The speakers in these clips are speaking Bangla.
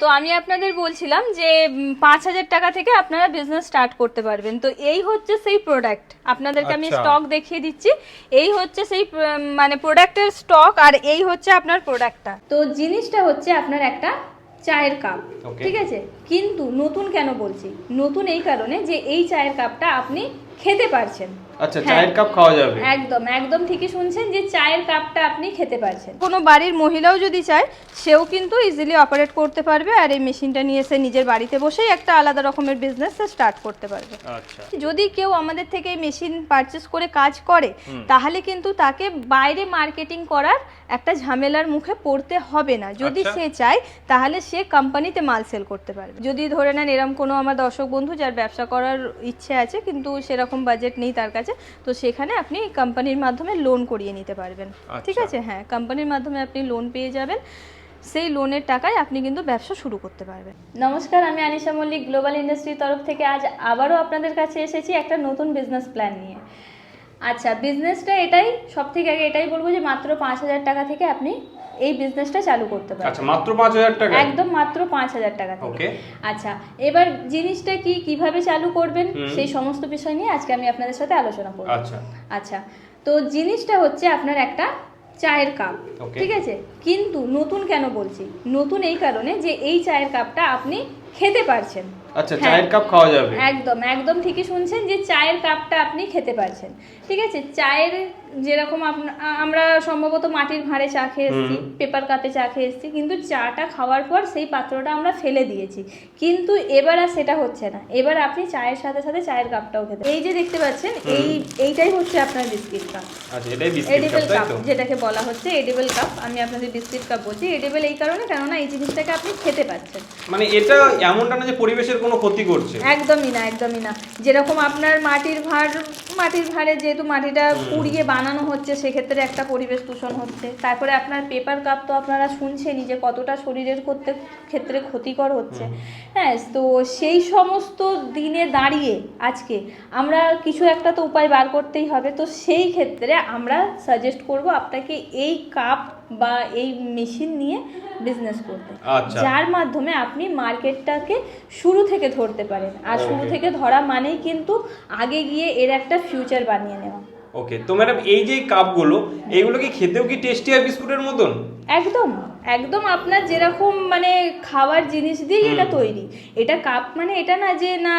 তো আমি আপনাদের বলছিলাম যে পাঁচ হাজার টাকা থেকে আপনারা বিজনেস স্টার্ট করতে পারবেন। তো এই হচ্ছে সেই প্রোডাক্ট আপনাদেরকে আমি আচ্ছা। স্টক দেখিয়ে দিচ্ছি। এই হচ্ছে সেই মানে প্রোডাক্টের স্টক আর এই হচ্ছে আপনার প্রোডাক্টটা তো জিনিসটা হচ্ছে আপনার একটা চায়ের কাপ ঠিক আছে? কিন্তু নতুন কেন বলছি? নতুন এই কারণে যে এই চায়ের কাপটা আপনি খেতে পারছেন। আচ্ছা হ্যাঁ। চায়ের কাপ খাওয়া যাবে। একদম একদম ঠিকই শুনছেন যে চায়ের কাপটা আপনি খেতে পারছেন। কোনো বাড়ির মহিলাও যদি চায় সেও কিন্তু ইজিলি অপারেট করতে পারবে আর এই মেশিনটা নিয়ে এসে নিজের বাড়িতে বসেই একটা আলাদা রকমের বিজনেস স্টার্ট করতে পারবে। আচ্ছা। যদি কেউ আমাদের থেকে এই মেশিন পারচেস করে কাজ করে তাহলে কিন্তু তাকে বাইরে মার্কেটিং করার একটা ঝামেলার মুখে পড়তে হবে না। যদি আচ্ছা। সে চায় তাহলে সে কোম্পানিতে মাল সেল করতে পারবে। যদি ধরে নেন এরকম কোনো আমার দর্শক বন্ধু যার ব্যবসা করার ইচ্ছে আছে কিন্তু সেরকম বাজেট নেই তার কাছে তো সেখানে আপনি কোম্পানির মাধ্যমে লোন করিয়ে নিতে পারবেন। ঠিক আচ্ছা। আছে? হ্যাঁ কোম্পানির মাধ্যমে আপনি লোন পেয়ে যাবেন সেই লোনের টাকায় আপনি কিন্তু ব্যবসা শুরু করতে পারবেন। নমস্কার আমি আনিশা মল্লিক গ্লোবাল ইন্ডাস্ট্রির তরফ থেকে আজ আবারও আপনাদের কাছে এসেছি একটা নতুন বিজনেস প্ল্যান নিয়ে। আচ্ছা বিজনেসটা এটাই সব থেকে আগে এটাই বলব যে মাত্র পাঁচ হাজার টাকা থেকে আপনি এই বিজনেসটা চালু করতে পারেন আচ্ছা মাত্র পাঁচ হাজার টাকা? একদম মাত্র পাঁচ হাজার টাকা থেকে। ওকে। আচ্ছা এবার জিনিসটা কি কীভাবে চালু করবেন? সেই সমস্ত বিষয় নিয়ে আজকে আমি আপনাদের সাথে আলোচনা করব। আচ্ছা। আচ্ছা তো জিনিসটা হচ্ছে আপনার একটা চায়ের কাপ ঠিক আছে? কিন্তু নতুন কেন বলছি? নতুন এই কারণে যে এই চায়ের কাপটা আপনি খেতে পারছেন। আচ্ছা হ্যাঁ। চায়ের কাপ খাওয়া যাবে। একদম একদম ঠিকই শুনছেন যে চায়ের কাপটা আপনি খেতে পারছেন। ঠিক আছে? চায়ের যেরকম আমরা সম্ভবত মাটির ভাঁড়ে চা খেয়ে এসেছি পেপার কাপে চা খেয়ে এসেছি কিন্তু চাটা খাওয়ার পর সেই পাত্রটা আমরা ফেলে দিয়েছি। কিন্তু এবার আর সেটা হচ্ছে না। এবার আপনি চায়ের সাথে সাথে চায়ের কাপটাও খেতে এই যে দেখতে পাচ্ছেন এই এইটাই হচ্ছে আপনার বিস্কিট কাপ। আচ্ছা এটাই বিস্কিট এডিবল কাপ যেটাকে বলা হচ্ছে এডিবল কাপ। আমি আপনাদের বিস্কিট কাপ বলছি এডিবল এই কারণে কেননা এই জিনিসটাকে আপনি খেতে পাচ্ছেন মানে এটা এমনটা না যে পরিবেশের কোনো ক্ষতি করছে? একদমই না একদমই না। যেরকম আপনার মাটির ভাঁড় মাটির ভাঁড়ে যেহেতু মাটিটা পুড়িয়ে বানানো হচ্ছে সেক্ষেত্রে একটা পরিবেশ দূষণ হচ্ছে। তারপরে আপনার পেপার কাপ তো আপনারা শুনছেনই যে কতটা শরীরের করতে ক্ষেত্রে ক্ষতিকর হচ্ছে। হ্যাঁ তো সেই সমস্ত দিনে দাঁড়িয়ে আজকে আমরা কিছু একটা তো উপায় বার করতেই হবে। তো সেই ক্ষেত্রে আমরা সাজেস্ট করব আপনাকে এই কাপ বা এই মেশিন নিয়ে বিজনেস করতে। আচ্ছা। যার মাধ্যমে আপনি মার্কেটটাকে শুরু থেকে ধরতে পারেন। আর শুরু থেকে ধরা মানেই কিন্তু আগে গিয়ে এর একটা ফিউচার বানিয়ে নেওয়া। ওকে তো ম্যাডাম এই যে কাপগুলো এইগুলো কি খেতেও কি টেস্টি আর বিস্কুটের মতন? একদম একদম আপনার যেরকম মানে খাওয়ার জিনিস দিয়ে এটা তৈরি। এটা কাপ মানে এটা না যে না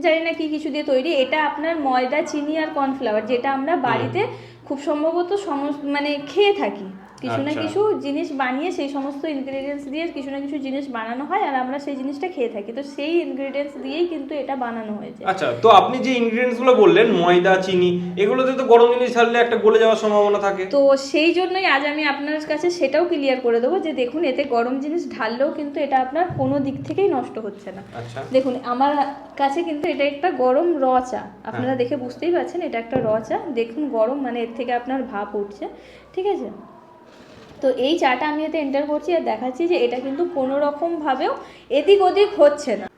জানি না কি কিছু দিয়ে তৈরি। এটা আপনার ময়দা চিনি আর কর্নফ্লাওয়ার যেটা আমরা বাড়িতে খুব সম্ভবত সমস্ত মানে খেয়ে থাকি। কিছু না আচ্ছা। কিছু জিনিস বানিয়ে সেই সমস্ত ইনগ্রেডিয়েন্টস দিয়ে কিছু না কিছু জিনিস বানানো হয় আর আমরা সেই জিনিসটা খেয়ে থাকি। তো সেই ইনগ্রেডিয়েন্টস দিয়েই কিন্তু এটা বানানো হয়েছে। আচ্ছা তো আপনি যে ইনগ্রিডিয়েন্টসগুলো বললেন ময়দা চিনি এগুলোতে তো গরম জিনিস ঢাললে একটা গলে যাওয়ার সম্ভাবনা থাকে। তো সেই জন্যই আজ আমি আপনার কাছে সেটাও ক্লিয়ার করে দেবো যে দেখুন এতে গরম জিনিস ঢাললেও কিন্তু এটা আপনার কোনো দিক থেকেই নষ্ট হচ্ছে না। আচ্ছা। দেখুন আমার কাছে কিন্তু এটা একটা গরম র চা। আপনারা দেখে বুঝতেই পারছেন এটা একটা র চা। দেখুন গরম মানে এর থেকে আপনার ভাপ উঠছে। ঠিক আছে? তো এই চাটা আমি এতে এন্টার করছি আর দেখাচ্ছি যে এটা কিন্তু কোনো রকমভাবেও এদিক ওদিক হচ্ছে না।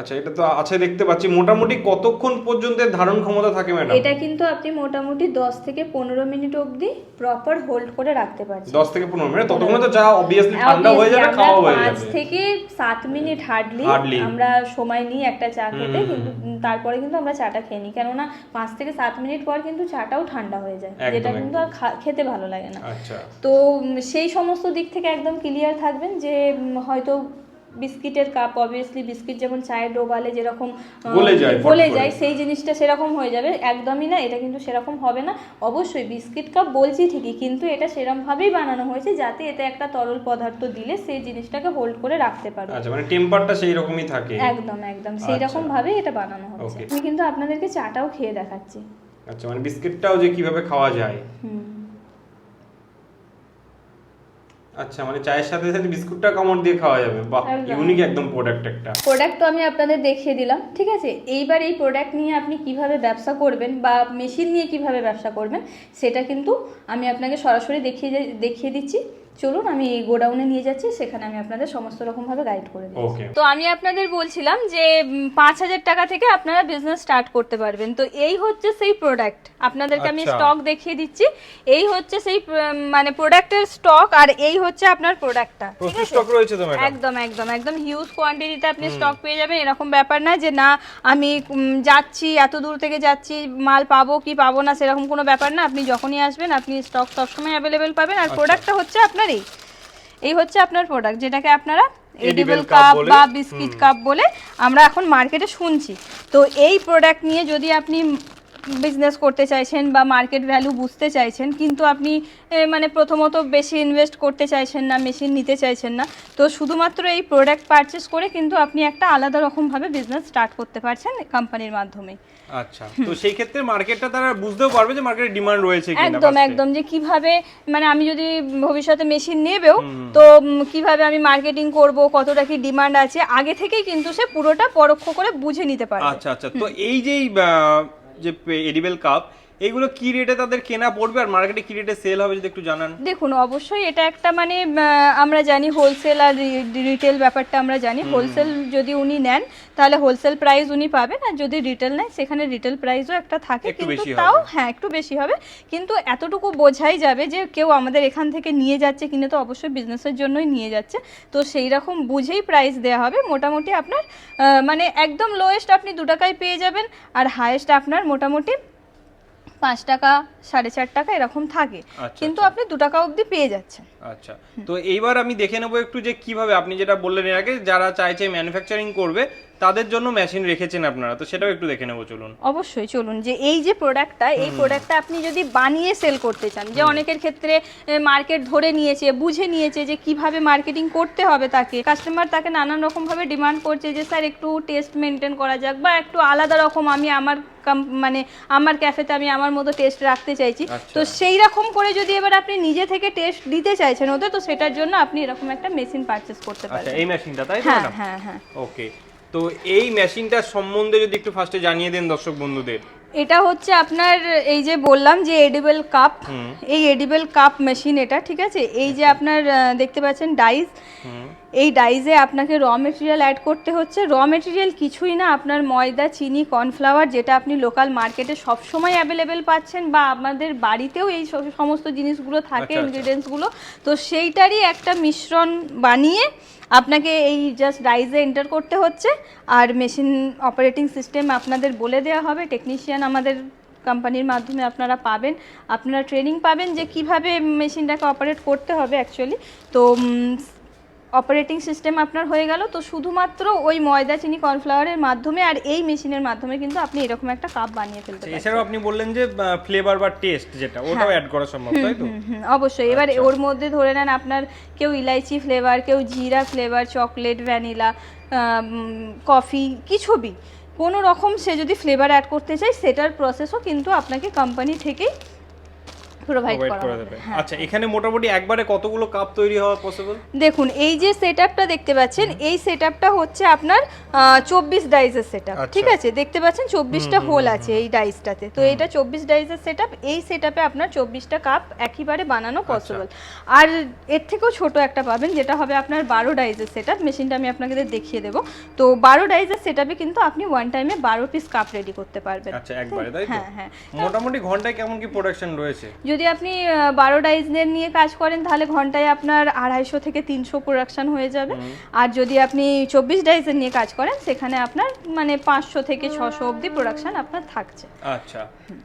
আচ্ছা এটা তো আছে দেখতে পাচ্ছি। মোটামুটি কতক্ষণ পর্যন্ত ধারণ ক্ষমতা থাকে ম্যাডাম? এটা কিন্তু আপনি মোটামুটি দশ থেকে পনেরো মিনিট অবধি প্রপার হোল্ড করে রাখতে পারছেন। দশ থেকে পনেরো মিনিট? ততক্ষণ তো চা অবভিয়াসলি ঠান্ডা হয়ে যাবে খাওয়া হয়ে যাবে। থেকে সাত মিনিট হার্ডলি আমরা সময় নিই একটা চা খেতে কিন্তু তারপরে কিন্তু আমরা চাটা খেয়ে নিই। কেননা পাঁচ থেকে সাত মিনিট পর কিন্তু চাটাও ঠান্ডা হয়ে যায় যেটা কিন্তু আর খেতে ভালো লাগে না। আচ্ছা। তো সেই সমস্ত দিক থেকে একদম ক্লিয়ার থাকবেন যে হয়তো বিস্কিটের কাপ অবভিয়াসলি বিস্কিট যেমন চায়ে ডোবালে যেরকম গলে যায়, সেই জিনিসটা সেরকম হয়ে যাবে। একদমই না এটা কিন্তু সেরকম হবে না। অবশ্যই বিস্কিট কাপ বলছি ঠিকই কিন্তু এটা সেরকমভাবেই বানানো হয়েছে যাতে এতে একটা তরল পদার্থ দিলে সেই জিনিসটাকে হোল্ড করে রাখতে পারো। আচ্ছা মানে টেম্পারটা সেই রকমই থাকে। একদম একদম। সেই আচ্ছা। রকম ভাবে এটা বানানো হচ্ছে। আমি কিন্তু আপনাদেরকে চাটাও খেয়ে দেখাচ্ছি। আচ্ছা মানে বিস্কিটটাও যে কীভাবে খাওয়া যায়। হুম। আচ্ছা মানে চায়ের সাথে সাথে বিস্কুটটা কমন দিয়ে খাওয়া যাবে। বাহ। ইউনিক একদম প্রোডাক্ট একটা। প্রোডাক্ট তো আমি আপনাদের দেখিয়ে দিলাম ঠিক আছে? এইবার এই প্রোডাক্ট নিয়ে আপনি কীভাবে ব্যবসা করবেন বা মেশিন নিয়ে কীভাবে ব্যবসা করবেন সেটা কিন্তু আমি আপনাকে সরাসরি দেখিয়ে দেখিয়ে দিচ্ছি। চলুন আমি গোডাউনে নিয়ে যাচ্ছি সেখানে আমি আপনাদের সমস্ত রকমভাবে গাইড করে দিই তো আমি আপনাদের বলছিলাম যে পাঁচ হাজার টাকা থেকে আপনারা বিজনেস স্টার্ট করতে পারবেন। তো এই হচ্ছে সেই প্রোডাক্ট আপনাদেরকে আমি আচ্ছা। স্টক দেখিয়ে দিচ্ছি। এই হচ্ছে সেই মানে প্রোডাক্টের স্টক আর এই হচ্ছে আপনার প্রোডাক্টটা ঠিক প্রচুর আছে? স্টক রয়েছে তো ম্যাডাম একদম একদম একদম হিউজ কোয়ান্টিটিতে আপনি স্টক পেয়ে যাবেন। এরকম ব্যাপার না যে না আমি যাচ্ছি এত দূর থেকে যাচ্ছি মাল পাবো কি পাবো না সেরকম কোনো ব্যাপার না। আপনি যখনই আসবেন আপনি স্টক সবসময় অ্যাভেলেবেল পাবেন। আর আচ্ছা। প্রোডাক্টটা হচ্ছে আপনার এই এই হচ্ছে আপনার প্রোডাক্ট যেটাকে আপনারা এডিবল কাপ বা বিস্কিট কাপ বলে আমরা এখন মার্কেটে শুনছি। তো এই প্রোডাক্ট নিয়ে যদি আপনি বিজনেস করতে চাইছেন বা মার্কেট ভ্যালু বুঝতে চাইছেন কিন্তু আপনি মানে প্রথমত বেশি ইনভেস্ট করতে চাইছেন না মেশিন নিতে চাইছেন না তো শুধুমাত্র এই প্রোডাক্ট পারচেস করে কিন্তু আপনি একটা আলাদা রকমভাবে বিজনেস স্টার্ট করতে পারছেন কোম্পানির মাধ্যমে। আচ্ছা তো সেই ক্ষেত্রে মার্কেটটা তারা বুঝতেও পারবে যে মার্কেটে ডিমান্ড রয়েছে কিনা একদম একদম যে কীভাবে মানে আমি যদি ভবিষ্যতে মেশিন নেবেও তো কীভাবে আমি মার্কেটিং করব কতটা কি ডিমান্ড আছে আগে থেকেই কিন্তু সে পুরোটা পরোক্ষ করে বুঝে নিতে পারবে। আচ্ছা আচ্ছা তো এই যে যে এডিবেল কাপ এগুলো কি রেটে তাদের কেনা পড়বে আর মার্কেটে কি রেটে সেল হবে যদি একটু জানান? দেখুন অবশ্যই এটা একটা মানে আমরা জানি হোলসেল আর রিটেল ব্যাপারটা আমরা জানি। হোলসেল যদি উনি নেন তাহলে হোলসেল প্রাইস উনি পাবেন আর যদি রিটেল নেয় সেখানে রিটেল প্রাইসও একটা থাকে। কিন্তু তাও হ্যাঁ একটু বেশি হবে। কিন্তু এতটুকু বোঝাই যাবে যে কেউ আমাদের এখান থেকে নিয়ে যাচ্ছে কিনে তো অবশ্যই বিজনেসের জন্যই নিয়ে যাচ্ছে। তো সেই রকম বুঝেই প্রাইস দেওয়া হবে। মোটামুটি আপনার মানে একদম লোয়েস্ট আপনি দু টাকায় পেয়ে যাবেন আর হায়েস্ট আপনার মোটামুটি পাঁচ টাকা সাড়ে চার টাকা এরকম থাকে। আচ্ছা, কিন্তু আচ্ছা। আপনি দু টাকা অবধি পেয়ে যাচ্ছেন। আচ্ছা। তো এইবার আমি দেখে নেব একটু যে কীভাবে আপনি যেটা বললেন এর আগে যারা চাইছে ম্যানুফ্যাকচারিং করবে তাদের জন্য মেশিন রেখেছেন আপনারা তো সেটাও একটু দেখে নেব চলুন। অবশ্যই চলুন যে এই যে প্রোডাক্টটা এই প্রোডাক্টটা আপনি যদি বানিয়ে সেল করতে চান যে অনেকের ক্ষেত্রে মার্কেট ধরে নিয়েছে বুঝে নিয়েছে যে কীভাবে মার্কেটিং করতে হবে তাকে কাস্টমার তাকে নানান রকম ভাবে ডিমান্ড করছে যে স্যার একটু টেস্ট মেনটেন করা যাক বা একটু আলাদা রকম আমি আমার মানে আমার ক্যাফেতে আমি আমার মতো টেস্ট রাখতে চাইছি। আচ্ছা। তো সেই রকম করে যদি এবার আপনি নিজে থেকে টেস্ট দিতে চাইছেন ওদের তো সেটার জন্য আপনি এরকম একটা মেশিন পারচেস করতে পারেন পারবেন। এই মেশিনটা তাই তো হ্যাঁ হ্যাঁ হ্যাঁ। ওকে তো এই মেশিনটার সম্বন্ধে যদি একটু ফার্স্টে জানিয়ে দেন দর্শক বন্ধুদের। এটা হচ্ছে আপনার এই যে বললাম যে এডিবেল কাপ। এই এডিবেল কাপ মেশিন এটা ঠিক আছে? এই যে আপনার দেখতে পাচ্ছেন ডাইস এই ডাইজে আপনাকে র মেটেরিয়াল অ্যাড করতে হচ্ছে। র মেটেরিয়াল কিছুই না আপনার ময়দা চিনি কর্নফ্লাওয়ার যেটা আপনি লোকাল মার্কেটে সবসময় অ্যাভেলেবেল পাচ্ছেন বা আমাদের বাড়িতেও এই সমস্ত জিনিসগুলো থাকে আচ্ছা, আচ্ছা। ইনগ্রিডিয়েন্টসগুলো তো সেইটারই একটা মিশ্রণ বানিয়ে আপনাকে এই জাস্ট ডাইজে এন্টার করতে হচ্ছে। আর মেশিন অপারেটিং সিস্টেম আপনাদের বলে দেওয়া হবে। টেকনিশিয়ান আমাদের কোম্পানির মাধ্যমে আপনারা পাবেন। আপনারা ট্রেনিং পাবেন যে কীভাবে মেশিনটাকে অপারেট করতে হবে অ্যাকচুয়ালি তো অপারেটিং সিস্টেম আপনার হয়ে গেল। তো শুধুমাত্র ওই ময়দা চিনি কর্নফ্লাওয়ারের মাধ্যমে আর এই মেশিনের মাধ্যমে কিন্তু আপনি এরকম একটা কাপ বানিয়ে ফেলতে পারেন এছাড়াও আপনি বললেন যে ফ্লেভার বা টেস্ট যেটা ওটাও অ্যাড করা সম্ভব তাই তো? অবশ্যই। এবার আচ্ছা। ওর মধ্যে ধরে নেন আপনার কেউ ইলাইচি ফ্লেভার কেউ জিরা ফ্লেভার চকলেট ভ্যানিলা কফি কিছু বি। কোনো রকম সে যদি ফ্লেভার অ্যাড করতে চায় সেটার প্রসেসও কিন্তু আপনাকে কোম্পানি থেকেই প্রোভাইড করা হ্যাঁ। আচ্ছা এখানে মোটামুটি একবারে কতগুলো কাপ তৈরি হওয়া পসিবল দেখুন এই যে সেট দেখতে পাচ্ছেন এই সেট হচ্ছে আপনার চব্বিশ ডাইসের সেট আচ্ছা। ঠিক আছে? দেখতে পাচ্ছেন চব্বিশটা হোল আছে এই ডাইসটাতে তো এটা চব্বিশ ডাইসের সেট এই সেট আপনার চব্বিশটা কাপ একইবারে বানানো আচ্ছা। পসিবল আর এর থেকেও ছোট একটা পাবেন যেটা হবে আপনার বারো ডাইসের সেট মেশিনটা আমি আপনাকে দেখিয়ে দেবো। তো বারো ডাইসের সেট কিন্তু আপনি ওয়ান টাইমে বারো পিস কাপ রেডি করতে পারবেন। আচ্ছা একবারে তাই তো? হ্যাঁ হ্যাঁ। মোটামুটি ঘন্টায় কেমন কি প্রোডাকশন রয়েছে? যদি আপনি বারো ডাইজনের নিয়ে কাজ করেন তাহলে ঘন্টায় আপনার আড়াইশো থেকে তিনশো প্রোডাকশন হয়ে যাবে। আর যদি আপনি চব্বিশ ডাইজের নিয়ে কাজ করেন সেখানে আপনার মানে পাঁচশো থেকে ছশো অবধি প্রোডাকশন আপনার থাকছে। আচ্ছা।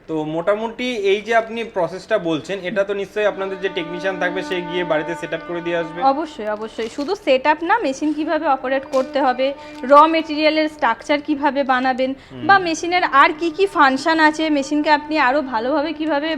তো মোটামুটি এই যে আপনি প্রসেসটা বলছেন এটা তো নিশ্চয়ই আপনাদের যে টেকনিশিয়ান থাকবে সে গিয়ে বাড়িতে সেট করে দিয়ে আসবে? অবশ্যই অবশ্যই। শুধু সেট আপ না মেশিন কীভাবে অপারেট করতে হবে র মেটেরিয়ালের স্ট্রাকচার কীভাবে বানাবেন বা মেশিনের আর কি কি ফাংশন আছে মেশিনকে আপনি আরও ভালোভাবে কীভাবে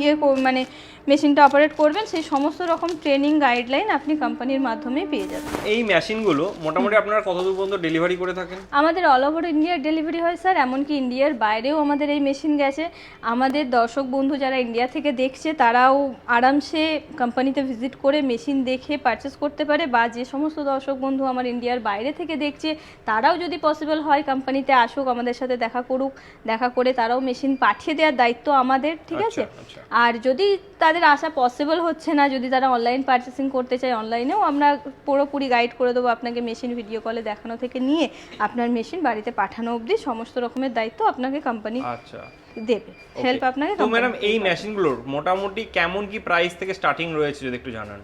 ইয়ে মানে মেশিনটা অপারেট করবেন সেই সমস্ত রকম ট্রেনিং গাইডলাইন আপনি কোম্পানির মাধ্যমে পেয়ে যাবেন। এই মেশিনগুলো মোটামুটি আপনারা কত দূর পর্যন্ত ডেলিভারি করে থাকেন? আমাদের অল ওভার ইন্ডিয়ার ডেলিভারি হয় স্যার এমনকি ইন্ডিয়ার বাইরেও আমাদের এই মেশিন গেছে। আমাদের দর্শক বন্ধু যারা ইন্ডিয়া থেকে দেখছে তারাও আরামসে কোম্পানিতে ভিজিট করে মেশিন দেখে পারচেস করতে পারে বা যে সমস্ত দর্শক বন্ধু আমার ইন্ডিয়ার বাইরে থেকে দেখছে তারাও যদি পসিবল হয় কোম্পানিতে আসুক আমাদের সাথে দেখা করুক দেখা করে তারাও মেশিন পাঠিয়ে দেওয়ার দায়িত্ব আমাদের ঠিক আছে? আচ্ছা, আচ্ছা। আর যদি তাদের আসা পসিবল হচ্ছে না যদি তারা অনলাইন পারচেসিং করতে চায় অনলাইনেও আমরা পুরোপুরি গাইড করে দেবো আপনাকে মেশিন ভিডিও কলে দেখানো থেকে নিয়ে আপনার মেশিন বাড়িতে পাঠানো অবধি সমস্ত রকমের দায়িত্ব আপনাকে কোম্পানি আচ্ছা। দেবে। হেল্প আপনাকে তো ম্যাডাম এই মেশিনগুলোর মোটামুটি কেমন কি প্রাইস থেকে স্টার্টিং রয়েছে যদি একটু জানান?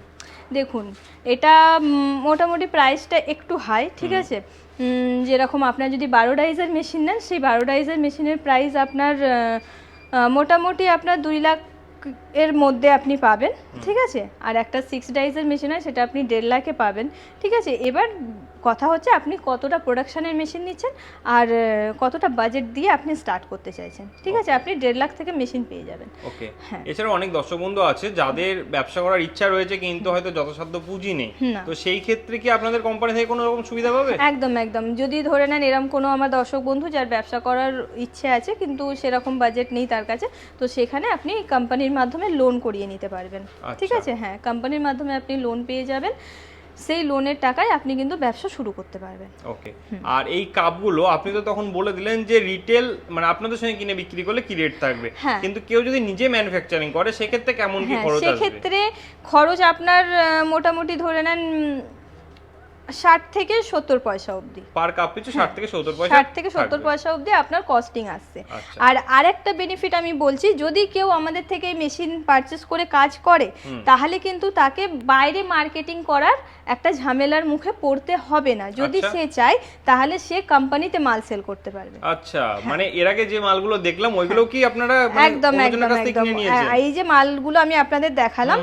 দেখুন এটা মোটামুটি প্রাইসটা একটু হাই ঠিক আছে? যেরকম আপনার যদি বারো ডাইজের মেশিন নেন সেই বারো ডাইজের মেশিনের প্রাইস আপনার মোটামুটি আপনার দুই লাখ এর মধ্যে আপনি পাবেন ঠিক আছে? আর একটা সিক্স ডাইজের মেশিন হয় সেটা আপনি দেড় লাখে পাবেন ঠিক আছে? এবার কথা হচ্ছে আপনি কতটা প্রোডাকশানের মেশিন নিচ্ছেন আর কতটা বাজেট দিয়ে আপনি স্টার্ট করতে চাইছেন। ঠিক আছে? আপনি দেড় লাখ থেকে মেশিন পেয়ে যাবেন। ওকে হ্যাঁ। এছাড়া অনেক দর্শক বন্ধু আছে যাদের ব্যবসা করার ইচ্ছা রয়েছে কিন্তু হয়তো যথাসাধ্য পুঁজি নেই। তো সেই ক্ষেত্রে কি আপনাদের কোম্পানি থেকে কোনো রকম সুবিধা পাবে? একদম একদম। যদি ধরে নেন এরকম কোনো আমার দর্শক বন্ধু যার ব্যবসা করার ইচ্ছে আছে কিন্তু সেরকম বাজেট নেই তার কাছে তো সেখানে আপনি কোম্পানির মাধ্যমে লোন করিয়ে নিতে পারবেন। ঠিক আচ্ছা। আছে? হ্যাঁ কোম্পানির মাধ্যমে আপনি লোন পেয়ে যাবেন। সেই লোনের টাকায় আপনি কিন্তু ব্যবসা শুরু করতে পারবেন। ওকে আর এই কাপগুলো আপনি তো তখন বলে দিলেন যে রিটেল মানে আপনাদের সঙ্গে কিনে বিক্রি করলে কি রেট থাকবে? হ্যাঁ। কিন্তু কেউ যদি নিজে ম্যানুফ্যাকচারিং করে সেক্ষেত্রে কেমন কি হ্যাঁ খরচ আসবে? সেক্ষেত্রে খরচ আপনার মোটামুটি ধরে নেন ষাট থেকে সত্তর পয়সা অবধি। পার কাপ পিছু ষাট থেকে সত্তর পয়সা ষাট থেকে সত্তর। পয়সা অবধি আপনার কস্টিং আসছে আচ্ছা। আর আরেকটা বেনিফিট আমি বলছি যদি কেউ আমাদের থেকে মেশিন পারচেস করে কাজ করে তাহলে কিন্তু তাকে বাইরে মার্কেটিং করার একটা ঝামেলার মুখে পড়তে হবে না। যদি আচ্ছা। সে চায় তাহলে সে কোম্পানিতে মাল সেল করতে পারবে। আচ্ছা মানে এর আগে যে মালগুলো দেখলাম ওইগুলো কি আপনারা মানে হ্যাঁ। একদম একদম। একদম এই যে মালগুলো আমি আপনাদের দেখালাম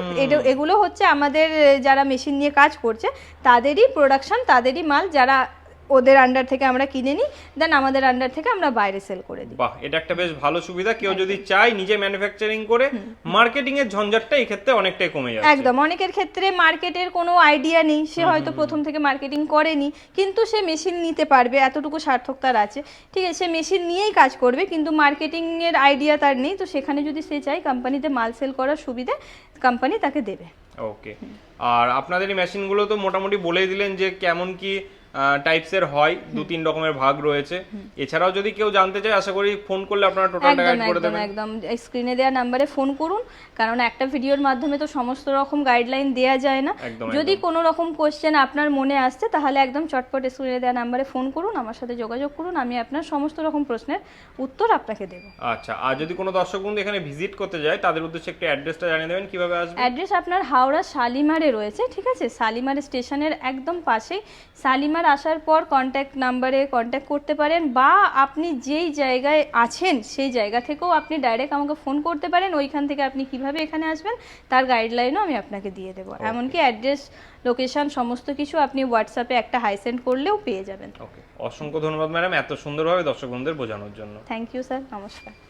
এগুলো হচ্ছে আমাদের যারা মেশিন নিয়ে কাজ করছে তাদেরই প্রোডাকশন তাদেরই মাল যারা ওদের আন্ডার থেকে আমরা কিনে নিই দেন আমাদের আন্ডার থেকে আমরা বাইরে সেল করে দিই। বাহ এটা একটা বেশ ভালো সুবিধা। কেউ যদি চায় নিজে ম্যানুফ্যাকচারিং করে মার্কেটিং এর ঝঞ্ঝাটটা এই ক্ষেত্রে অনেকটাই কমে যাচ্ছে। একদম অনেকের ক্ষেত্রে মার্কেটের কোনো আইডিয়া নেই সে হয়তো প্রথম থেকে মার্কেটিং করেনি কিন্তু সে মেশিন নিতে পারবে এতটুকু সার্থক তার আছে। ঠিক আছে সে মেশিন নিয়েই কাজ করবে কিন্তু মার্কেটিং এর আইডিয়া তার নেই তো সেখানে যদি সে চায় কোম্পানিতে মাল সেল করার সুবিধে কোম্পানি তাকে দেবে। ওকে আর আপনাদের এই মেশিনগুলো তো মোটামুটি বলেই দিলেন যে কেমন কি টাইপসের হয় দু তিন রকমের ভাগ রয়েছে। এছাড়াও যদি কেউ জানতে চায় আশা করি ফোন করলে আপনারা টোটালটা গাইড করে দেবেন। একদম। স্ক্রিনে দেওয়া নাম্বারে ফোন করুন কারণ একটা ভিডিওর মাধ্যমে তো সমস্ত রকম গাইডলাইন দেওয়া যায় না। যদি কোনো রকম কোশ্চেন আপনার মনে আসছে তাহলে একদম চটপট স্ক্রিনে দেওয়া নাম্বারে ফোন করুন আমার সাথে যোগাযোগ করুন আমি আপনার সমস্ত রকম প্রশ্নের উত্তর আপনাকে দেবো। আচ্ছা আর যদি কোনো দর্শক বন্ধু এখানে ভিজিট করতে যায় তাদের উদ্দেশ্যে একটু অ্যাড্রেসটা জানিয়ে দেবেন কীভাবে আসবে? অ্যাড্রেস আপনার হাওড়া শালিমারে রয়েছে ঠিক আছে? শালিমার স্টেশনের একদম পাশেই শালিমার আসার পর কন্ট্যাক্ট নাম্বারে কন্ট্যাক্ট করতে পারেন বা আপনি যেই জায়গায় আছেন সেই জায়গা থেকেও আপনি ডাইরেক্ট আমাকে ফোন করতে পারেন। ওইখান থেকে আপনি কীভাবে এখানে আসবেন তার গাইডলাইনও আমি আপনাকে দিয়ে দেবো। এমনকি অ্যাড্রেস লোকেশন সমস্ত কিছু আপনি হোয়াটসঅ্যাপে একটা হাই সেন্ড করলেও পেয়ে যাবেন। ওকে অসংখ্য ধন্যবাদ ম্যাডাম এত সুন্দরভাবে দর্শক বন্ধুদের বোঝানোর জন্য। থ্যাংক ইউ স্যার নমস্কার।